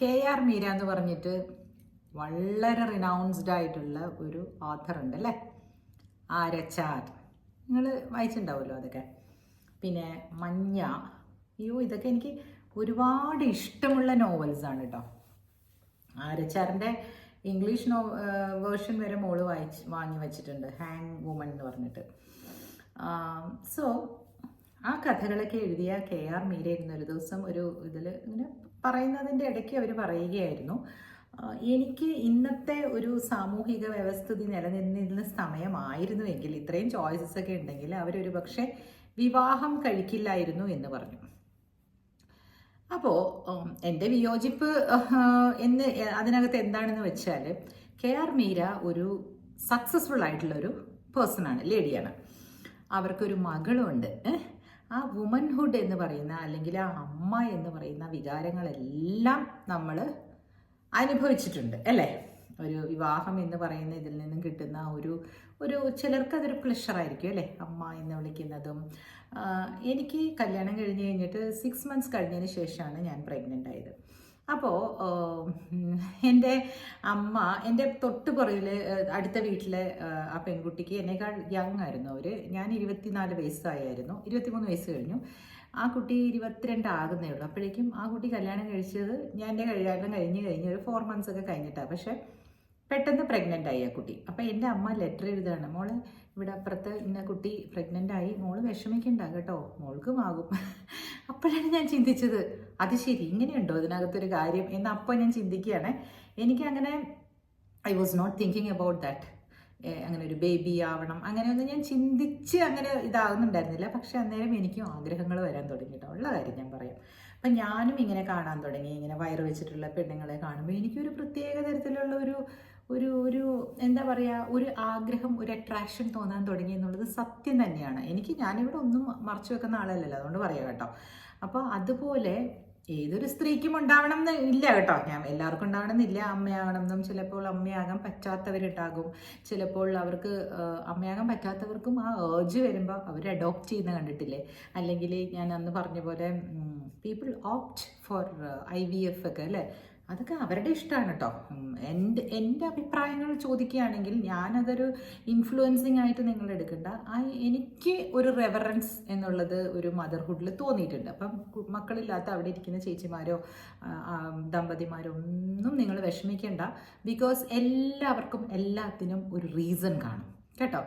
K R Meera എന്ന് പറഞ്ഞിട്ട് വളരെ റിനൗൺസ്ഡ് ആയിട്ടുള്ള ഒരു ഓഥർ ഉണ്ട് അല്ലേ? ആരച്ചാർ നിങ്ങൾ വായിച്ചിട്ടുണ്ടാവുമല്ലോ അതൊക്കെ. പിന്നെ മഞ്ഞ. അയ്യോ ഇതൊക്കെ എനിക്ക് ഒരുപാട് ഇഷ്ടമുള്ള നോവൽസാണ് കേട്ടോ ആരച്ചാറിന്റെ ഇംഗ്ലീഷ് നോ വേർഷൻ വരെ മോൾ വായിച്ച് വാങ്ങി വെച്ചിട്ടുണ്ട്. ഹാങ് വുമൺ എന്ന് പറഞ്ഞിട്ട്. സോ ആ കഥകളൊക്കെ എഴുതിയ കെ ആർ മീര ഇരുന്ന ഒരു ദിവസം ഒരു ഇതിൽ ഇങ്ങനെ പറയുന്നതിന്റെ ഇടയ്ക്ക് അവർ പറയുകയായിരുന്നു. എനിക്ക് ഇന്നത്തെ ഒരു സാമൂഹിക വ്യവസ്ഥിതി നിലനിന്നിരുന്ന സമയമായിരുന്നുവെങ്കിൽ ഇത്രയും ചോയ്സസ് ഒക്കെ ഉണ്ടെങ്കിൽ അവരൊരു പക്ഷേ വിവാഹം കഴിക്കില്ലായിരുന്നു എന്ന് പറഞ്ഞു. അപ്പോൾ എന്റെ വിയോജിപ്പ് എന്ന് അതിനകത്ത് എന്താണെന്ന് വെച്ചാൽ കെ ആർ മീര ഒരു സക്സസ്ഫുൾ ആയിട്ടുള്ള ഒരു പേഴ്സണാണ് ലേഡിയാണ്. അവർക്കൊരു മകളുണ്ട് ഏഹ്. ആ വുമൻഹുഡ് എന്ന് പറയുന്ന അല്ലെങ്കിൽ ആ അമ്മ എന്ന് പറയുന്ന വികാരങ്ങളെല്ലാം നമ്മൾ അനുഭവിച്ചിട്ടുണ്ട് അല്ലേ? ഒരു വിവാഹം എന്ന് പറയുന്ന ഇതിൽ നിന്നും കിട്ടുന്ന ഒരു ഒരു ചിലർക്ക് അതൊരു പ്ലഷറായിരിക്കും അല്ലേ? അമ്മ എന്ന് വിളിക്കുന്നതും എനിക്ക് കല്യാണം കഴിഞ്ഞ് കഴിഞ്ഞിട്ട് സിക്സ് മന്ത്സ് കഴിഞ്ഞതിന് ശേഷമാണ് ഞാൻ പ്രഗ്നന്റ് ആയത്. അപ്പോൾ എന്റെ അമ്മ എന്റെ തൊട്ട് പുറകിൽ അടുത്ത വീട്ടിലെ ആ, പെൺകുട്ടിക്ക് എന്നേക്കാൾ യങ് ആയിരുന്നു അവർ ഞാൻ ഇരുപത്തിനാല് വയസ്സായിരുന്നു ഇരുപത്തിമൂന്ന് വയസ്സ് കഴിഞ്ഞു. ആ കുട്ടി ഇരുപത്തിരണ്ട് ആകുന്നേ ഉള്ളൂ. അപ്പോഴേക്കും ആ കുട്ടി കല്യാണം കഴിച്ചത് ഞാൻ എന്റെ കല്യാണം കഴിഞ്ഞ് കഴിഞ്ഞ് ഒരു ഫോർ മന്ത്സ് ഒക്കെ കഴിഞ്ഞിട്ടാണ് പക്ഷേ പെട്ടെന്ന് പ്രഗ്നന്റ് ആയി ആ കുട്ടി. അപ്പോൾ എന്റെ അമ്മ ലെറ്റർ എഴുതുകയാണ് മോൾ ഇവിടെ അപ്പുറത്ത് ഇന്ന കുട്ടി പ്രഗ്നന്റ് ആയി മോൾ വിഷമിക്കണ്ട കേട്ടോ മോൾക്കും ആകും. അപ്പോഴാണ് ഞാൻ ചിന്തിച്ചത് അത് ശരി ഇങ്ങനെയുണ്ടോ അതിനകത്തൊരു കാര്യം? എന്ന് അപ്പോൾ ഞാൻ ചിന്തിക്കുകയാണ്. എനിക്കങ്ങനെ I was not thinking about that അങ്ങനെ ഒരു ബേബി ആവണം അങ്ങനെയൊന്നും ഞാൻ ചിന്തിച്ച് അങ്ങനെ ഇതാകുന്നുണ്ടായിരുന്നില്ല. പക്ഷെ അന്നേരം എനിക്കും ആഗ്രഹങ്ങൾ വരാൻ തുടങ്ങി കേട്ടോ ഉള്ള കാര്യം ഞാൻ പറയാം. അപ്പം ഞാനും ഇങ്ങനെ കാണാൻ തുടങ്ങി ഇങ്ങനെ വയറ് വെച്ചിട്ടുള്ള പെണ്ണുങ്ങളെ കാണുമ്പോൾ എനിക്കൊരു പ്രത്യേക തരത്തിലുള്ള ഒരു ഒരു ഒരു എന്താ പറയുക ഒരു ആഗ്രഹം ഒരു അട്രാക്ഷൻ തോന്നാൻ തുടങ്ങി എന്നുള്ളത് സത്യം തന്നെയാണ്. എനിക്ക് ഞാനിവിടെ ഒന്നും മറച്ചു വെക്കുന്ന ആളല്ലല്ലോ അതുകൊണ്ട് പറയാം കേട്ടോ. അപ്പോൾ അതുപോലെ ഏതൊരു സ്ത്രീക്കും ഉണ്ടാവണം എന്ന് ഇല്ല കേട്ടോ. ഞാൻ എല്ലാവർക്കും ഉണ്ടാവണമെന്നില്ല അമ്മയാകണം എന്നും ചിലപ്പോൾ അമ്മയാകാൻ പറ്റാത്തവരുണ്ടാകും. ചിലപ്പോൾ അവർക്ക് അമ്മയാകാൻ പറ്റാത്തവർക്കും ആ ഏർജ് വരുമ്പോൾ അവർ അഡോപ്റ്റ് ചെയ്യുന്ന കണ്ടിട്ടില്ലേ? അല്ലെങ്കിൽ ഞാൻ അന്ന് പറഞ്ഞ പോലെ people opt for I V F ഒക്കെ അല്ലേ? അതൊക്കെ അവരുടെ ഇഷ്ടമാണ് കേട്ടോ എന്റെ എന്റെ അഭിപ്രായങ്ങൾ ചോദിക്കുകയാണെങ്കിൽ ഞാനതൊരു ഇൻഫ്ലുവൻസിങ് ആയിട്ട് നിങ്ങൾ എടുക്കണ്ട. ആ എനിക്ക് ഒരു റെവറൻസ് എന്നുള്ളത് ഒരു മദർഹുഡിൽ തോന്നിയിട്ടുണ്ട്. അപ്പം മക്കളില്ലാത്ത അവിടെ ഇരിക്കുന്ന ചേച്ചിമാരോ ദമ്പതിമാരോ ഒന്നും നിങ്ങൾ വിഷമിക്കേണ്ട. ബിക്കോസ് എല്ലാവർക്കും എല്ലാത്തിനും ഒരു റീസൺ കാണും. കേട്ടോ?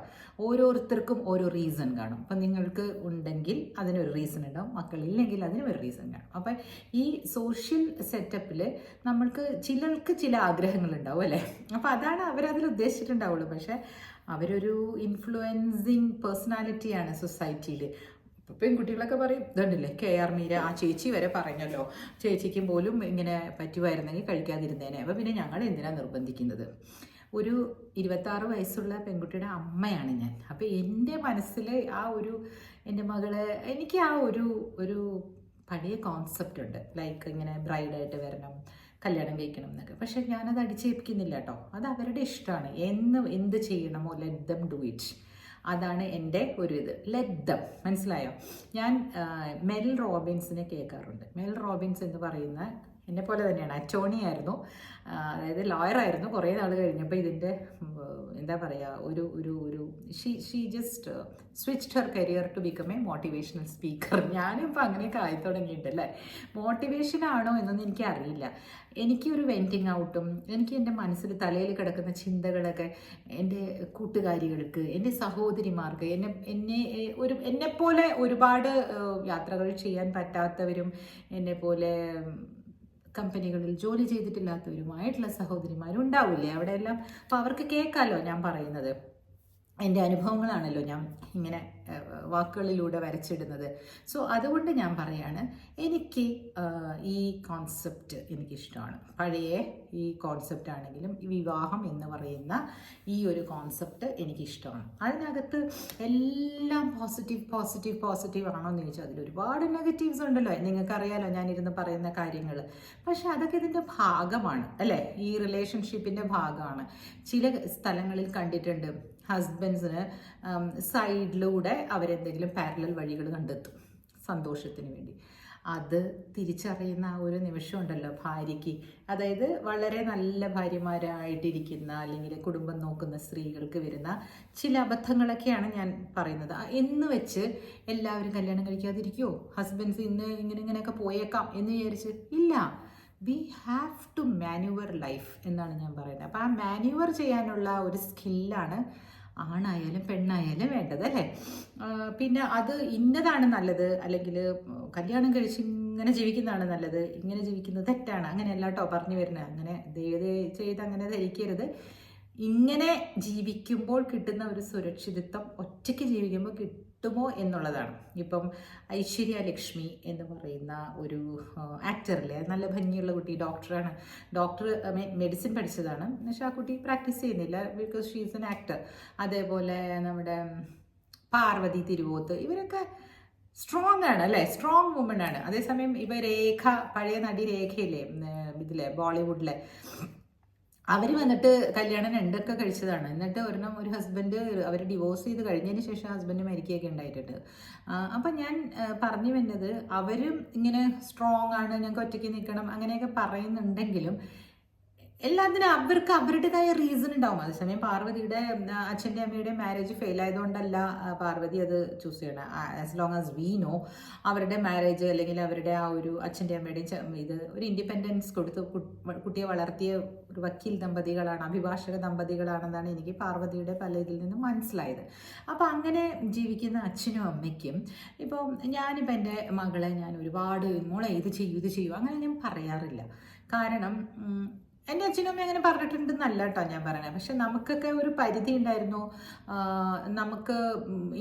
ഓരോരുത്തർക്കും ഓരോ റീസൺ കാണും. അപ്പം നിങ്ങൾക്ക് ഉണ്ടെങ്കിൽ അതിനൊരു റീസൺ ഉണ്ടാവും മക്കളില്ലെങ്കിൽ അതിനും ഒരു റീസൺ കാണും. അപ്പം ഈ സോഷ്യൽ സെറ്റപ്പിൽ നമ്മൾക്ക് ചിലർക്ക് ചില ആഗ്രഹങ്ങൾ ഉണ്ടാവും അല്ലേ? അപ്പം അതാണ് അവരതിൽ ഉദ്ദേശിച്ചിട്ടുണ്ടാവുള്ളൂ. പക്ഷേ അവരൊരു ഇൻഫ്ലുവൻസിങ് പേഴ്സണാലിറ്റിയാണ് സൊസൈറ്റിയിൽ ഇപ്പം പെൺകുട്ടികളൊക്കെ പറയും ഇതുണ്ടല്ലേ കെ ആർ മീര ആ ചേച്ചി വരെ പറഞ്ഞല്ലോ. ചേച്ചിക്കും പോലും ഇങ്ങനെ പറ്റുമായിരുന്നെങ്കിൽ കഴിക്കാതിരുന്നേനെ. അപ്പം പിന്നെ ഞങ്ങൾ എന്തിനാണ് നിർബന്ധിക്കുന്നത്? ഒരു ഇരുപത്താറ് വയസ്സുള്ള പെൺകുട്ടിയുടെ അമ്മയാണ് ഞാൻ. അപ്പോൾ എന്റെ മനസ്സിൽ ആ ഒരു എന്റെ മകൾ എനിക്ക് ആ ഒരു ഒരു പഴയ കോൺസെപ്റ്റ് ഉണ്ട്. ലൈക്ക് ഇങ്ങനെ ബ്രൈഡായിട്ട് വരണം കല്യാണം കഴിക്കണം എന്നൊക്കെ. പക്ഷെ ഞാനത് അടിച്ചേൽപ്പിക്കുന്നില്ല കേട്ടോ. അത് അവരുടെ ഇഷ്ടമാണ്. എന്ന് എന്ത് ചെയ്യണമോ ലെറ്റ് ദം ഡു ഇറ്റ് അതാണ് എന്റെ ഒരു ഇത്. ദം മനസ്സിലായോ? ഞാൻ മെൽ റോബിൻസിനെ കേൾക്കാറുണ്ട്. മെൽ റോബിൻസ് എന്ന് പറയുന്ന എന്നെ പോലെ തന്നെയാണ്. അറ്റോണി ആയിരുന്നു. അതായത് ലോയർ ആയിരുന്നു കുറേ നാൾ കഴിഞ്ഞപ്പോൾ ഇതിന്റെ എന്താ പറയുക ഒരു ഒരു ഒരു she she just switched her career to become a motivational speaker ഞാനും ഇപ്പോൾ അങ്ങനെയൊക്കെ ആയി തുടങ്ങിയിട്ടല്ലേ? മോട്ടിവേഷൻ ആണോ എന്നൊന്നും എനിക്ക് അറിയില്ല എനിക്ക് ഒരു വെന്റിങ് ഔട്ടും എനിക്ക് എന്റെ മനസ്സിൽ തലയിൽ കിടക്കുന്ന ചിന്തകളൊക്കെ എന്റെ കൂട്ടുകാരികൾക്ക് എന്റെ സഹോദരിമാർക്ക് എന്നെ എന്നെ ഒരു എന്നെപ്പോലെ ഒരുപാട് യാത്രകൾ ചെയ്യാൻ പറ്റാത്തവരും എന്നെപ്പോലെ കമ്പനികളിൽ ജോലി ചെയ്തിട്ടില്ലാത്തവരുമായിട്ടുള്ള സഹോദരിമാരും ഉണ്ടാവില്ലേ അവിടെയെല്ലാം അപ്പോൾ അവർക്ക് കേൾക്കാമല്ലോ ഞാൻ പറയുന്നത്. എന്റെ അനുഭവങ്ങളാണല്ലോ ഞാൻ ഇങ്ങനെ വാക്കുകളിലൂടെ വരച്ചിടുന്നത്. സോ അതുകൊണ്ട് ഞാൻ പറയാണ് എനിക്ക് ഈ കോൺസെപ്റ്റ് എനിക്കിഷ്ടമാണ്. പഴയ ഈ കോൺസെപ്റ്റ് ആണെങ്കിലും വിവാഹം എന്ന് പറയുന്ന ഈ ഒരു കോൺസെപ്റ്റ് എനിക്കിഷ്ടമാണ്. അതിനകത്ത് എല്ലാം പോസിറ്റീവ് പോസിറ്റീവ് പോസിറ്റീവ് ആണോ എന്ന് ചോദിച്ചാൽ അതിൽ ഒരുപാട് നെഗറ്റീവ്സ് ഉണ്ടല്ലോ. നിങ്ങൾക്കറിയാലോ ഞാനിരുന്ന് പറയുന്ന കാര്യങ്ങൾ. പക്ഷെ അതൊക്കെ ഇതിന്റെ ഭാഗമാണ് അല്ലേ? ഈ റിലേഷൻഷിപ്പിന്റെ ഭാഗമാണ്. ചില സ്ഥലങ്ങളിൽ കണ്ടിട്ടുണ്ട് ഹസ്ബൻഡ്സിന് സൈഡിലൂടെ അവരെന്തെങ്കിലും പാരലൽ വഴികൾ കണ്ടെത്തും സന്തോഷത്തിന് വേണ്ടി. അത് തിരിച്ചറിയുന്ന ആ ഒരു നിമിഷം ഉണ്ടല്ലോ ഭാര്യയ്ക്ക്. അതായത് വളരെ നല്ല ഭാര്യമാരായിട്ടിരിക്കുന്ന അല്ലെങ്കിൽ കുടുംബം നോക്കുന്ന സ്ത്രീകൾക്ക് വരുന്ന ചില അബദ്ധങ്ങളൊക്കെയാണ് ഞാൻ പറയുന്നത്. എന്ന് വെച്ച് എല്ലാവരും കല്യാണം കഴിക്കാതിരിക്കുമോ ഹസ്ബൻഡ്സ് ഇന്ന് ഇങ്ങനെ ഇങ്ങനെയൊക്കെ പോയേക്കാം എന്ന് വിചാരിച്ച് ഇല്ല. We have to manoeuvre life എന്നാണ് ഞാൻ പറയുന്നത്. അപ്പോൾ ആ മാനുവർ ചെയ്യാനുള്ള ഒരു സ്കില്ലാണ് ആണായാലും പെണ്ണായാലും വേണ്ടത് അല്ലേ? പിന്നെ അത് ഇന്നതാണ് നല്ലത്. അല്ലെങ്കിൽ കല്യാണം കഴിച്ച് ഇങ്ങനെ ജീവിക്കുന്നതാണ് നല്ലത്. ഇങ്ങനെ ജീവിക്കുന്നത് തെറ്റാണ്. അങ്ങനെയല്ല കേട്ടോ പറഞ്ഞു വരുന്നത് അങ്ങനെ ദൈവത ചെയ്ത് അങ്ങനെ ധരിക്കരുത്. ഇങ്ങനെ ജീവിക്കുമ്പോൾ കിട്ടുന്ന ഒരു സുരക്ഷിതത്വം ഒറ്റയ്ക്ക് ജീവിക്കുമ്പോൾ കിട്ടുമോ എന്നുള്ളതാണ്. ഇപ്പം ഐശ്വര്യ ലക്ഷ്മി എന്ന് പറയുന്ന ഒരു ആക്ടറല്ലേ നല്ല ഭംഗിയുള്ള കുട്ടി ഡോക്ടറാണ് ഡോക്ടർ മെഡിസിൻ പഠിച്ചതാണ്. പക്ഷേ ആ കുട്ടി പ്രാക്ടീസ് ചെയ്യുന്നില്ല because she is an actor അതേപോലെ നമ്മുടെ പാർവതി തിരുവോത്ത് ഇവരൊക്കെ സ്ട്രോങ് ആണ് അല്ലേ? സ്ട്രോങ് വുമൺ ആണ്. അതേസമയം ഇവ രേഖ പഴയ നടി രേഖയില്ലേ ഇതിലെ ബോളിവുഡിലെ അവർ വന്നിട്ട് കല്യാണം രണ്ടൊക്കെ കഴിച്ചതാണ്. എന്നിട്ട് ഒരെണ്ണം ഒരു ഹസ്ബൻഡ് അവർ ഡിവോഴ്സ് ചെയ്ത് കഴിഞ്ഞതിന് ശേഷം ഹസ്ബൻഡ് മരിക്കുകയൊക്കെ ഉണ്ടായിട്ടുണ്ട്. അപ്പൊ ഞാൻ പറഞ്ഞു വന്നത് അവരും ഇങ്ങനെ സ്ട്രോങ് ആണ് ഞങ്ങൾക്ക് ഒറ്റയ്ക്ക് നിൽക്കണം അങ്ങനെയൊക്കെ പറയുന്നുണ്ടെങ്കിലും എല്ലാത്തിനും അവർക്ക് അവരുടേതായ റീസൺ ഉണ്ടാവും. അതേസമയം പാർവതിയുടെ അച്ഛന്റെ അമ്മയുടെ മാരേജ് ഫെയിൽ ആയതുകൊണ്ടല്ല പാർവതി അത് ചൂസ് ചെയ്യണം. As long as we know അവരുടെ മാരേജ് അല്ലെങ്കിൽ അവരുടെ ആ ഒരു അച്ഛന്റെ അമ്മയുടെയും ഇത് ഒരു ഇൻഡിപെൻഡൻസ് കൊടുത്ത് കുട്ടിയെ വളർത്തിയ ഒരു വക്കീൽ ദമ്പതികളാണ് അഭിഭാഷക ദമ്പതികളാണെന്നാണ് എനിക്ക് പാർവതിയുടെ പല ഇതിൽ നിന്ന് മനസ്സിലായത്. അപ്പോൾ അങ്ങനെ ജീവിക്കുന്ന അച്ഛനും അമ്മയ്ക്കും ഇപ്പം ഞാനിപ്പോൾ എന്റെ മകളെ ഞാൻ ഒരുപാട് മോളെ ഇത് ചെയ്യൂ ഇത് ചെയ്യൂ അങ്ങനെ ഞാൻ പറയാറില്ല. കാരണം എന്റെ അച്ഛനും അങ്ങനെ പറഞ്ഞിട്ടുണ്ടെന്നല്ല കേട്ടോ ഞാൻ പറയണത് പക്ഷെ നമുക്കൊക്കെ ഒരു പരിധി ഉണ്ടായിരുന്നു. നമുക്ക്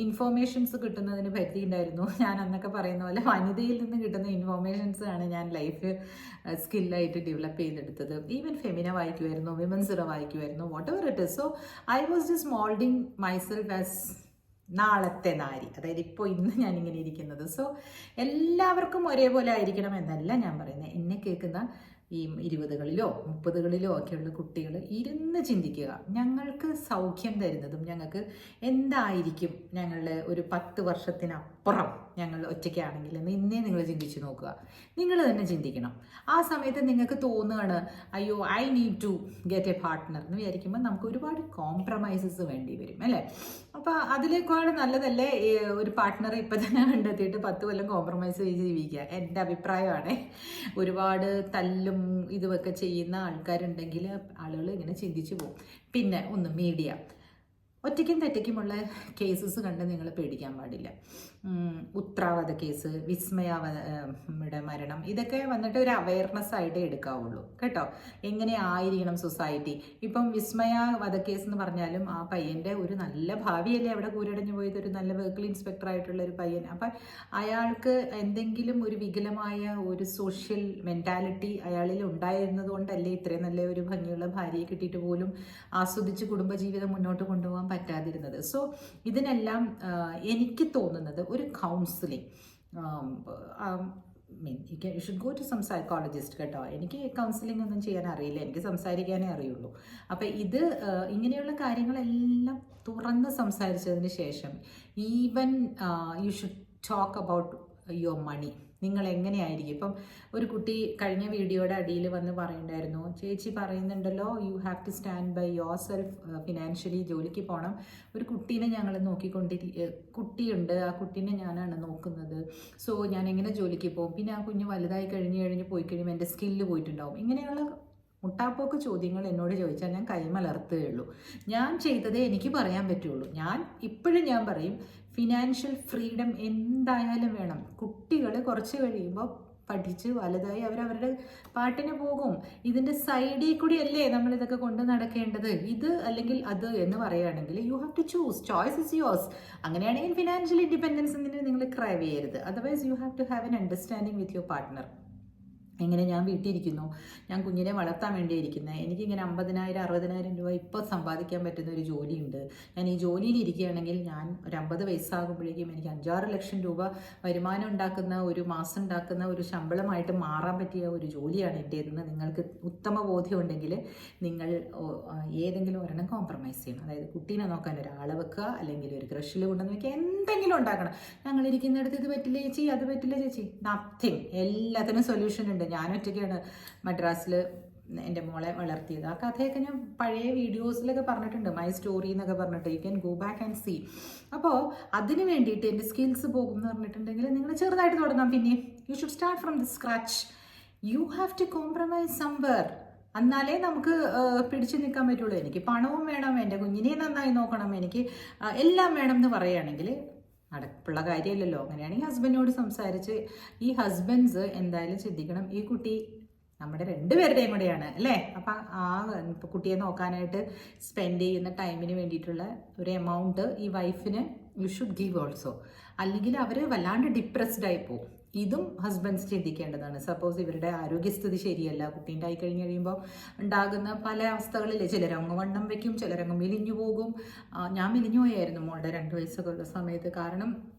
ഇൻഫോർമേഷൻസ് കിട്ടുന്നതിന് പരിധി ഉണ്ടായിരുന്നു. ഞാൻ അന്നൊക്കെ പറയുന്ന പോലെ വനിതയിൽ നിന്ന് കിട്ടുന്ന ഇൻഫോർമേഷൻസ് ആണ് ഞാൻ ലൈഫ് സ്കില്ലായിട്ട് ഡെവലപ്പ് ചെയ്തെടുത്തത്. ഈവൻ ഫെമിന വായിക്കുമായിരുന്നു വിമൻസിറ വായിക്കുമായിരുന്നു whatever it so I was just moulding myself as നാളത്തെ നാരി. അതായത് ഇപ്പോൾ ഇന്ന് ഞാൻ ഇങ്ങനെ ഇരിക്കുന്നത്. സോ എല്ലാവർക്കും ഒരേപോലെ ആയിരിക്കണം എന്നല്ല ഞാൻ പറയുന്നത് എന്നെ കേൾക്കുന്ന ഈ ഇരുപതുകളിലോ മുപ്പതുകളിലോ ഒക്കെയുള്ള കുട്ടികൾ ഇരുന്ന് ചിന്തിക്കുക. ഞങ്ങൾക്ക് സൗഖ്യം തരുന്നതും ഞങ്ങൾക്ക് എന്തായിരിക്കും ഞങ്ങളുടെ ഒരു പത്ത് വർഷത്തിനപ്പുറം ഞങ്ങൾ ഒറ്റയ്ക്കാണെങ്കിൽ എന്ന് ഇന്നേ നിങ്ങൾ ചിന്തിച്ച് നോക്കുക. നിങ്ങൾ തന്നെ ചിന്തിക്കണം. ആ സമയത്ത് നിങ്ങൾക്ക് തോന്നുകയാണ് അയ്യോ I need to get a partner എന്ന് വിചാരിക്കുമ്പോൾ നമുക്ക് ഒരുപാട് കോംപ്രമൈസസ് വേണ്ടി വരും അല്ലേ? അപ്പോൾ അതിലേക്കാൾ നല്ലതല്ലേ ഒരു പാർട്ട്ണറെ ഇപ്പം തന്നെ കണ്ടെത്തിയിട്ട് പത്ത് കൊല്ലം കോംപ്രമൈസ് ചെയ്ത് ജീവിക്കുക? എന്റെ അഭിപ്രായമാണ്. ഒരുപാട് തല്ലും ഇതുമൊക്കെ ചെയ്യുന്ന ആൾക്കാരുണ്ടെങ്കിൽ ആളുകൾ ഇങ്ങനെ ചിന്തിച്ചു പോകും. പിന്നെ ഒന്ന് മീഡിയ ഒറ്റയ്ക്കും തെറ്റയ്ക്കുമുള്ള കേസസ് കണ്ട് നിങ്ങൾ പേടിക്കാൻ പാടില്ല. ഉത്രാവാദ കേസ് വിസ്മയാവയുടെ മരണം ഇതൊക്കെ വന്നിട്ട് ഒരു അവയർനെസ് ആയിട്ടേ എടുക്കാവുള്ളൂ. കേട്ടോ? എങ്ങനെ ആയിരിക്കണം സൊസൈറ്റി ഇപ്പം വിസ്മയ കേസ് എന്ന് പറഞ്ഞാലും ആ പയ്യന്റെ ഒരു നല്ല ഭാവിയല്ലേ അവിടെ കൂരടഞ്ഞു പോയത്? ഒരു നല്ല വെഹിക്കിൾ ഇൻസ്പെക്ടർ ആയിട്ടുള്ള ഒരു പയ്യൻ. അപ്പം അയാൾക്ക് എന്തെങ്കിലും ഒരു വികലമായ ഒരു സോഷ്യൽ മെന്റാലിറ്റി അയാളിൽ ഉണ്ടായിരുന്നത് കൊണ്ടല്ലേ ഇത്രയും നല്ല ഒരു ഭംഗിയുള്ള ഭാര്യയെ കിട്ടിയിട്ട് പോലും ആസ്വദിച്ച് കുടുംബജീവിതം മുന്നോട്ട് കൊണ്ടുപോകാൻ പറ്റാതിരുന്നത്. സോ ഇതിനെല്ലാം എനിക്ക് തോന്നുന്നത് ഒരു counselling mean you should go to some psychologist കേട്ടോ. എനിക്ക് കൗൺസിലിംഗ് ഒന്നും ചെയ്യാൻ അറിയില്ല. എനിക്ക് സംസാരിക്കാനേ അറിയുള്ളൂ. അപ്പം ഇത് ഇങ്ങനെയുള്ള കാര്യങ്ങളെല്ലാം തുറന്ന് സംസാരിച്ചതിന് ശേഷം even you should talk about your money നിങ്ങൾ എങ്ങനെയായിരിക്കും ഇപ്പം ഒരു കുട്ടി കഴിഞ്ഞ വീഡിയോയുടെ അടിയിൽ വന്ന് പറയുണ്ടായിരുന്നു ചേച്ചി പറയുന്നുണ്ടല്ലോ you have to stand by yourself financially ജോലിക്ക് പോകണം ഒരു കുട്ടീനെ ഞങ്ങൾ നോക്കിക്കൊണ്ടിരി കുട്ടിയുണ്ട് ആ കുട്ടീനെ ഞാനാണ് നോക്കുന്നത്. സോ ഞാൻ എങ്ങനെ ജോലിക്ക് പോകും പിന്നെ ആ കുഞ്ഞ് വലുതായി കഴിഞ്ഞ് കഴിഞ്ഞ് പോയി കഴിയുമ്പോൾ എന്റെ സ്കില്ല് പോയിട്ടുണ്ടാവും. ഇങ്ങനെയുള്ള മുട്ടാപ്പോക്ക് ചോദ്യങ്ങൾ എന്നോട് ചോദിച്ചാൽ ഞാൻ കൈമലർത്തുകയുള്ളൂ. ഞാൻ ചെയ്തതേ എനിക്ക് പറയാൻ പറ്റുള്ളൂ. ഞാൻ ഇപ്പോഴും ഞാൻ പറയും ഫിനാൻഷ്യൽ ഫ്രീഡം എന്തായാലും വേണം. കുട്ടികൾ കുറച്ച് കഴിയുമ്പോൾ പഠിച്ച് വലുതായി അവരവരുടെ പാട്ടിന് പോകും. ഇതിന്റെ സൈഡിൽ കൂടി അല്ലേ നമ്മൾ ഇതൊക്കെ കൊണ്ട് നടക്കേണ്ടത്? ഇത് അല്ലെങ്കിൽ അത് എന്ന് പറയുകയാണെങ്കിൽ you have to choose choice is yours അങ്ങനെയാണെങ്കിൽ ഫിനാൻഷ്യൽ ഇൻഡിപെൻഡൻസ് നിങ്ങൾ ക്രൈവ് ചെയ്യരുത്. Otherwise you have to have an understanding with your partner എങ്ങനെ ഞാൻ വീട്ടിലിരിക്കുന്നു. ഞാൻ കുഞ്ഞിനെ വളർത്താൻ വേണ്ടി ഇരിക്കുന്നത് എനിക്കിങ്ങനെ അമ്പതിനായിരം അറുപതിനായിരം രൂപ ഇപ്പോൾ സമ്പാദിക്കാൻ പറ്റുന്ന ഒരു ജോലിയുണ്ട്. ഞാൻ ഈ ജോലിയിൽ ഇരിക്കുകയാണെങ്കിൽ ഞാൻ ഒരു അമ്പത് വയസ്സാകുമ്പോഴേക്കും എനിക്ക് അഞ്ചാറ് ലക്ഷം രൂപ വരുമാനം ഉണ്ടാക്കുന്ന ഒരു മാസം ഉണ്ടാക്കുന്ന ഒരു ശമ്പളമായിട്ട് മാറാൻ പറ്റിയ ഒരു ജോലിയാണ് എന്റേതെന്ന് നിങ്ങൾക്ക് ഉത്തമ ബോധ്യമുണ്ടെങ്കിൽ നിങ്ങൾ ഏതെങ്കിലും ഒരെണ്ണം കോംപ്രമൈസ് ചെയ്യണം. അതായത് കുട്ടീനെ നോക്കാൻ ഒരാളെ വെക്കുക അല്ലെങ്കിൽ ഒരു ക്രഷിൽ കൊണ്ടുവന്ന് വെക്കുക എന്തെങ്കിലും ഉണ്ടാക്കണം. ഞങ്ങളിരിക്കുന്നിടത്ത് ഇത് പറ്റില്ല ചേച്ചി അത് പറ്റില്ല ചേച്ചി? നത്തിങ് എല്ലാത്തിനും സൊല്യൂഷൻ ഉണ്ട്. ഞാൻ ഒറ്റയ്ക്കാണ് മദ്രാസിൽ എന്റെ മോളെ വളർത്തിയത്. ആ കഥയൊക്കെ ഞാൻ പഴയ വീഡിയോസിലൊക്കെ പറഞ്ഞിട്ടുണ്ട്. മൈ സ്റ്റോറി എന്നൊക്കെ പറഞ്ഞിട്ട്. You can go back and see അപ്പോൾ അതിന് വേണ്ടിയിട്ട് എന്റെ സ്കിൽസ് പോകും എന്ന് പറഞ്ഞിട്ടുണ്ടെങ്കിൽ നിങ്ങൾ ചെറുതായിട്ട് തുടങ്ങാം. പിന്നെ you should start from the scratch you have to compromise somewhere എന്നാലേ നമുക്ക് പിടിച്ചു നിൽക്കാൻ പറ്റുള്ളൂ. എനിക്ക് പണവും വേണം. എന്റെ കുഞ്ഞിനെ നന്നായി നോക്കണം. എനിക്ക് എല്ലാം വേണം എന്ന് പറയുകയാണെങ്കിൽ നടപ്പുള്ള കാര്യമല്ലല്ലോ. അങ്ങനെയാണെങ്കിൽ ഹസ്ബൻഡിനോട് സംസാരിച്ച് ഈ ഹസ്ബൻഡ്സ് എന്തായാലും ചിന്തിക്കണം. ഈ കുട്ടി നമ്മുടെ രണ്ടുപേരുടെയും കൂടെയാണ് അല്ലേ? അപ്പം ആ കുട്ടിയെ നോക്കാനായിട്ട് സ്പെൻഡ് ചെയ്യുന്ന ടൈമിന് വേണ്ടിയിട്ടുള്ള ഒരു എമൗണ്ട് ഈ വൈഫിന് യു ഷുഡ് ഗീവ് ഓൾസോ അല്ലെങ്കിൽ അവർ വല്ലാണ്ട് ഡിപ്രസ്ഡ് ആയി പോകും ഇതും ഹസ്ബൻഡ്സ് ചിന്തിക്കേണ്ടതാണ്. സപ്പോസ് ഇവരുടെ ആരോഗ്യസ്ഥിതി ശരിയല്ല കുട്ടീന്റെ ആയി കഴിഞ്ഞ് കഴിയുമ്പോൾ ഉണ്ടാകുന്ന പല അവസ്ഥകളില്ലേ ചിലരങ്ങ് വണ്ണം വെക്കും ചിലരങ്ങ് മെലിഞ്ഞു പോകും. ഞാൻ മെലിഞ്ഞു പോയായിരുന്നു മോളുടെ രണ്ട് വയസ്സൊക്കെ ഉള്ള സമയത്ത്. കാരണം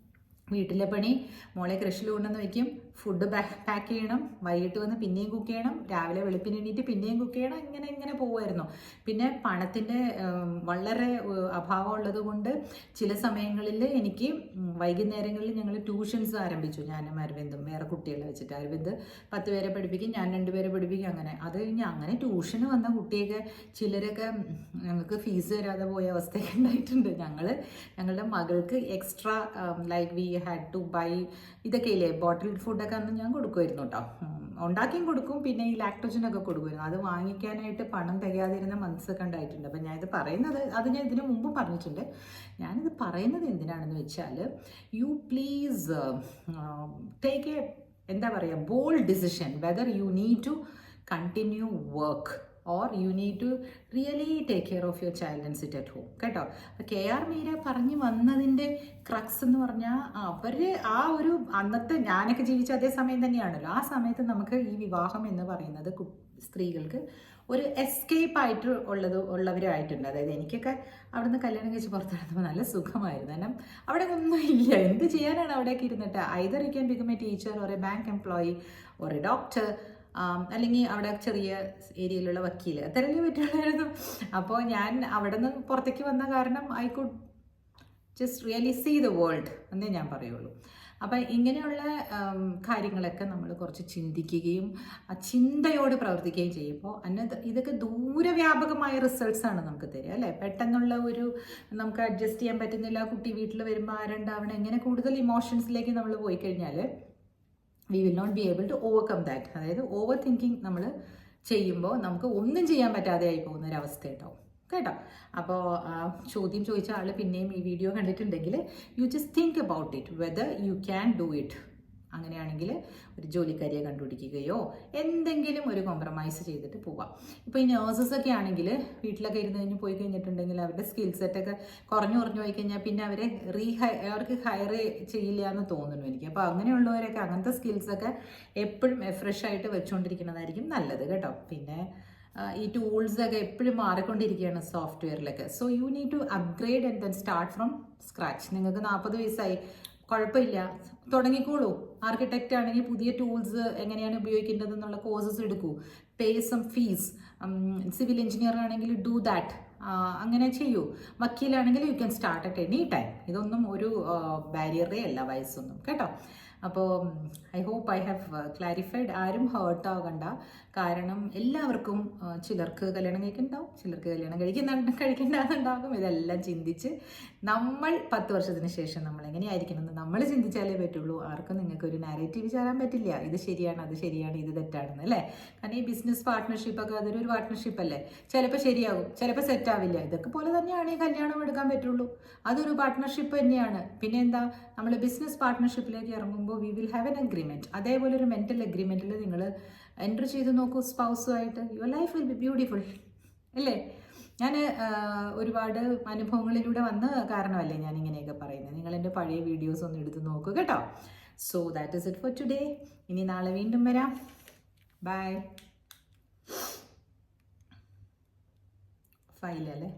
വീട്ടിലെ പണി മോളെ കൃഷിയിൽ കൊണ്ടുവന്ന് വയ്ക്കും. ഫുഡ് പാക്ക് ചെയ്യണം വൈകിട്ട് വന്ന് പിന്നെയും കുക്ക് ചെയ്യണം രാവിലെ വെളുപ്പിന് എണീറ്റ് പിന്നെയും കുക്ക് ചെയ്യണം ഇങ്ങനെ ഇങ്ങനെ പോകുമായിരുന്നു പിന്നെ പണത്തിന്റെ വളരെ അഭാവം അഭാവമുള്ളത് കൊണ്ട് ചില സമയങ്ങളിൽ എനിക്ക് വൈകുന്നേരങ്ങളിൽ ഞങ്ങൾ ട്യൂഷൻസ് ആരംഭിച്ചു. ഞാനും അരവിന്ദും വേറെ കുട്ടികളെ വെച്ചിട്ട്. അരവിന്ദ് പത്ത് പേരെ പഠിപ്പിക്കും ഞാൻ രണ്ടുപേരെ പഠിപ്പിക്കും അങ്ങനെ. അത് കഴിഞ്ഞ് അങ്ങനെ ട്യൂഷന് വന്ന കുട്ടിയൊക്കെ ചിലരൊക്കെ ഞങ്ങൾക്ക് ഫീസ് തരാതെ പോയ അവസ്ഥയൊക്കെ ഉണ്ടായിട്ടുണ്ട്. ഞങ്ങൾ ഞങ്ങളുടെ മകൾക്ക് extra like we had to buy ഇതൊക്കെ ഇല്ലേ ബോട്ടിൽ ഫുഡൊക്കെ അന്ന് ഞാൻ കൊടുക്കുമായിരുന്നു കേട്ടോ ഉണ്ടാക്കിയും കൊടുക്കും പിന്നെ ഈ ലാക്ടോജനൊക്കെ കൊടുക്കുമായിരുന്നു. അത് വാങ്ങിക്കാനായിട്ട് പണം തികയാതിരുന്ന മന്ത്സ് ഒക്കെ ഉണ്ടായിട്ടുണ്ട്. അപ്പം ഞാനിത് പറയുന്നത് അത് ഞാൻ ഇതിനു മുമ്പ് പറഞ്ഞിട്ടുണ്ട്. ഞാനിത് പറയുന്നത് എന്തിനാണെന്ന് വെച്ചാൽ യു പ്ലീസ് ടേക്ക് എ എന്താ പറയുക bold decision whether you need to continue work or you need to really take care of your child and sit at home കേട്ടോ? കെ ആർ മീര പറഞ്ഞു വന്നതിന്റെ ക്രക്സ് എന്ന് പറഞ്ഞാൽ അവർ ആ ഒരു അന്നത്തെ ഞാനൊക്കെ ജീവിച്ച അതേ സമയം തന്നെയാണല്ലോ. ആ സമയത്ത് നമുക്ക് ഈ വിവാഹം എന്ന് പറയുന്നത് സ്ത്രീകൾക്ക് ഒരു എസ്കേപ്പ് ആയിട്ട് ഉള്ളത് ഉള്ളവരായിട്ടുണ്ട്. അതായത് എനിക്കൊക്കെ അവിടുന്ന് കല്യാണം കഴിച്ച് പുറത്തിറങ്ങുമ്പോൾ നല്ല സുഖമായിരുന്നു. കാരണം അവിടെ ഒന്നും ഇല്ല. എന്ത് ചെയ്യാനാണ് അവിടെയൊക്കെ ഇരുന്നിട്ട്? ഐതർ യു ക്യാൻ ടീച്ചർ ഒരു ബാങ്ക് എംപ്ലോയി ഒരു ഡോക്ടർ അല്ലെങ്കിൽ അവിടെ ചെറിയ ഏരിയയിലുള്ള വക്കീൽ അത്രയല്ലേ പറ്റുള്ളായിരുന്നു അപ്പോൾ ഞാൻ അവിടെ നിന്ന് പുറത്തേക്ക് വന്ന കാരണം I could just really see the world എന്നേ ഞാൻ പറയുള്ളൂ. അപ്പം ഇങ്ങനെയുള്ള കാര്യങ്ങളൊക്കെ നമ്മൾ കുറച്ച് ചിന്തിക്കുകയും ചിന്തയോട് പ്രവർത്തിക്കുകയും ചെയ്യുമ്പോൾ അന്ന ഇതൊക്കെ ദൂരവ്യാപകമായ റിസൾട്ട്സ് ആണ് നമുക്ക് തരിക അല്ലേ? പെട്ടെന്നുള്ള ഒരു നമുക്ക് അഡ്ജസ്റ്റ് ചെയ്യാൻ പറ്റുന്നില്ല. കുട്ടി വീട്ടിൽ വരുമ്പോൾ ആരുണ്ടാവണം? ഇങ്ങനെ കൂടുതൽ ഇമോഷൻസിലേക്ക് നമ്മൾ പോയി കഴിഞ്ഞാൽ we will not be able to overcome that അതായത് ഓവർ തിങ്കിങ് നമ്മൾ ചെയ്യുമ്പോൾ നമുക്ക് ഒന്നും ചെയ്യാൻ പറ്റാതെ ആയി പോകുന്ന ഒരു അവസ്ഥ ഉണ്ടാവും കേട്ടോ അപ്പോൾ ചോദ്യം ചോദിച്ച ആൾ പിന്നെയും ഈ വീഡിയോ കണ്ടിട്ടുണ്ടെങ്കിൽ you just think about it whether you can do it അങ്ങനെയാണെങ്കിൽ ഒരു ജോലിക്കാരിയെ കണ്ടുപിടിക്കുകയോ എന്തെങ്കിലും ഒരു കോംപ്രമൈസ് ചെയ്തിട്ട് പോവാം. ഇപ്പോൾ ഈ നേഴ്സസ് ഒക്കെ ആണെങ്കിൽ വീട്ടിലൊക്കെ ഇരുന്ന് കഴിഞ്ഞ് പോയി കഴിഞ്ഞിട്ടുണ്ടെങ്കിൽ അവരുടെ സ്കിൽ സെറ്റൊക്കെ കുറഞ്ഞു കുറഞ്ഞു പോയി കഴിഞ്ഞാൽ പിന്നെ അവരെ റീ അവർക്ക് ഹയർ ചെയ്യില്ല എന്ന് തോന്നുന്നു എനിക്ക്. അപ്പോൾ അങ്ങനെയുള്ളവരൊക്കെ അങ്ങനത്തെ സ്കിൽസൊക്കെ എപ്പോഴും ഫ്രഷ് ആയിട്ട് വെച്ചുകൊണ്ടിരിക്കുന്നതായിരിക്കും നല്ലത് കേട്ടോ. പിന്നെ ഈ ടൂൾസൊക്കെ എപ്പോഴും മാറിക്കൊണ്ടിരിക്കുകയാണ് സോഫ്റ്റ്വെയറിലൊക്കെ so you need to upgrade and then start from scratch നിങ്ങൾക്ക് നാൽപ്പത് വയസ്സായി. കുഴപ്പമില്ല. തുടങ്ങിക്കോളൂ. ആർക്കിടെക്റ്റ് ആണെങ്കിൽ പുതിയ ടൂൾസ് എങ്ങനെയാണ് ഉപയോഗിക്കേണ്ടത് എന്നുള്ള കോഴ്സസ് എടുക്കൂ pay some fees civil engineer ആണെങ്കിൽ ഡു ദാറ്റ് അങ്ങനെ ചെയ്യൂ. വക്കീലാണെങ്കിൽ you can start at any time ഇതൊന്നും ഒരു ബാരിയറേ അല്ല വയസ്സൊന്നും. കേട്ടോ? അപ്പോൾ I hope I have clarified ആരും ഹേർട്ട് ആകണ്ട കാരണം എല്ലാവർക്കും ചിലർക്ക് കല്യാണം കഴിക്കുന്നുണ്ടാവും ചിലർക്ക് കല്യാണം കഴിക്കുന്ന കഴിക്കേണ്ടതുണ്ടാകും. ഇതെല്ലാം ചിന്തിച്ച് നമ്മൾ പത്ത് വർഷത്തിന് ശേഷം നമ്മൾ എങ്ങനെയായിരിക്കണം എന്ന് നമ്മൾ ചിന്തിച്ചാലേ പറ്റുള്ളൂ. ആർക്കും നിങ്ങൾക്ക് ഒരു നാരേറ്റീവ് ചേരാൻ പറ്റില്ല. ഇത് ശരിയാണ് അത് ശരിയാണ് ഇത് തെറ്റാണെന്ന് അല്ലേ? കാരണം ഈ ബിസിനസ് പാർട്ട്ണർഷിപ്പ് ഒക്കെ അതൊരു ഒരു പാർട്ട്ണർഷിപ്പ് അല്ലേ? ചിലപ്പോൾ ശരിയാകും ചിലപ്പോൾ സെറ്റ് ആവില്ല. ഇതൊക്കെ പോലെ തന്നെയാണ് ഈ കല്യാണം എടുക്കാൻ പറ്റുള്ളൂ. അതൊരു പാർട്ട്ണർഷിപ്പ് തന്നെയാണ്. പിന്നെ എന്താ? നമ്മൾ ബിസിനസ് പാർട്ട്ണർഷിപ്പിലേക്ക് ഇറങ്ങുമ്പോൾ we will have an agreement അതേപോലെ ഒരു മെന്റൽ അഗ്രിമെന്റിൽ നിങ്ങൾ എന്റർ ചെയ്ത് നോക്കൂ സ്പൗസുമായിട്ട് your life will be beautiful അല്ലേ? ഞാൻ ഒരുപാട് അനുഭവങ്ങളിലൂടെ വന്ന കാരണമല്ലേ ഞാൻ ഇങ്ങനെയൊക്കെ പറയുന്നത്. നിങ്ങൾ എന്റെ പഴയ വീഡിയോസ് ഒന്ന് എടുത്ത് നോക്കൂ കേട്ടോ. So that is it for today ഇനി നാളെ വീണ്ടും വരാം. ബൈ ഫൈലല്ലേ